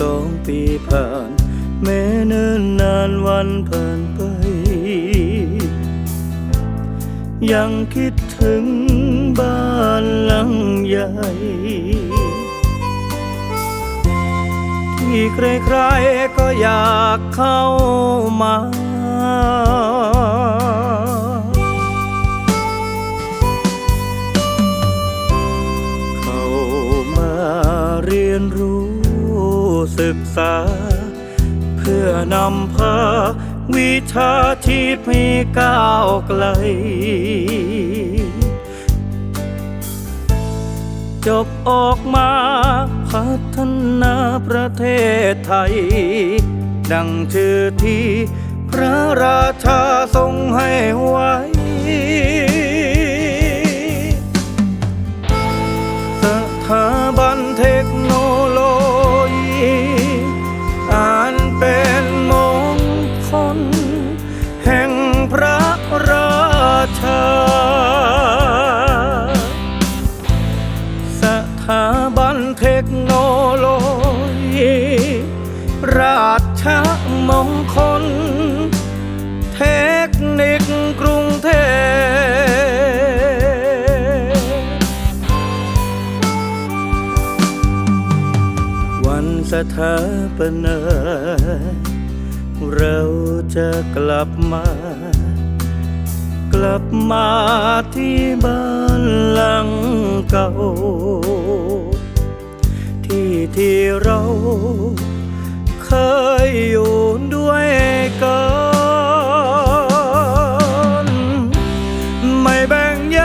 สองปีผ่าน แม้เนิ่นนานวันผ่านไป ยังคิดถึงบ้านหลังใหญ่ ที่ใครๆก็อยากเข้ามา ศึกษา เพื่อนำพาวิชาชีพให้ก้าวไกล จบออกมาพัฒนาประเทศไทย ดังชื่อที่พระราชาทรงให้ไว้ ราชมงคล เทคนิคกรุงเทพวันสถาปนาเราจะกลับมา กลับมาที่บ้านหลังเก่า ที่ที่เรา เคยอยู่ด้วยกันไม่แบ่งแย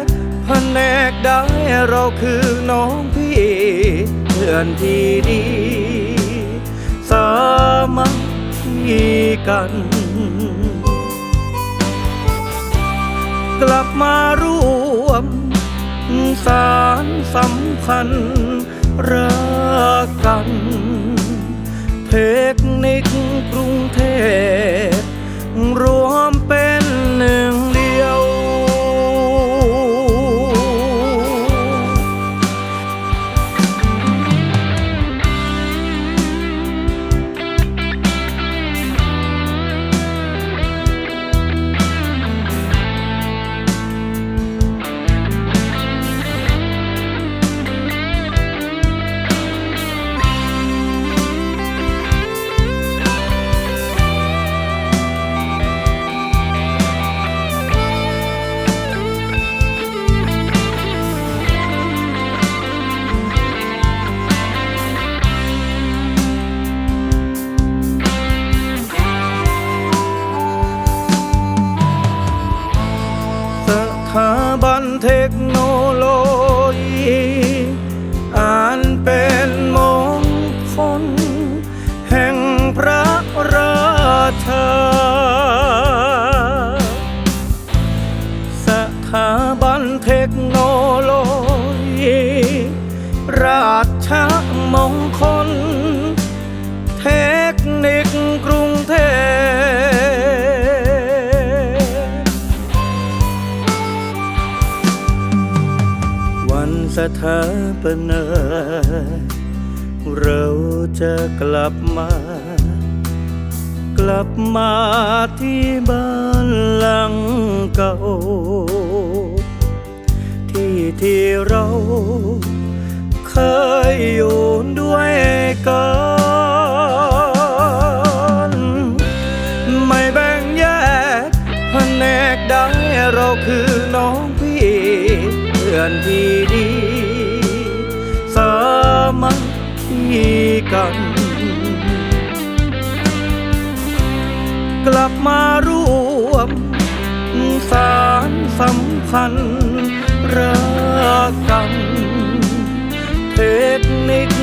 กแผนกได้เราคือน้องพี่เพื่อนที่ดี สามัคคีกันกลับมาร่วม สารสัมพันธ์รักกัน เทคนิคกรุงเทพ สถาบันเทคโนโลยีอันเป็นมงคลแห่งพระราชา สถาบันเทคโนโลยี ราชมง สถาปนา เราจะกลับมา กลับมาที่บ้านหลังเก่า ที่ที่เราเคยอยู่ด้วยกัน กัน กลับมารวม สารสัมพันธ์รักกัน เทคนิค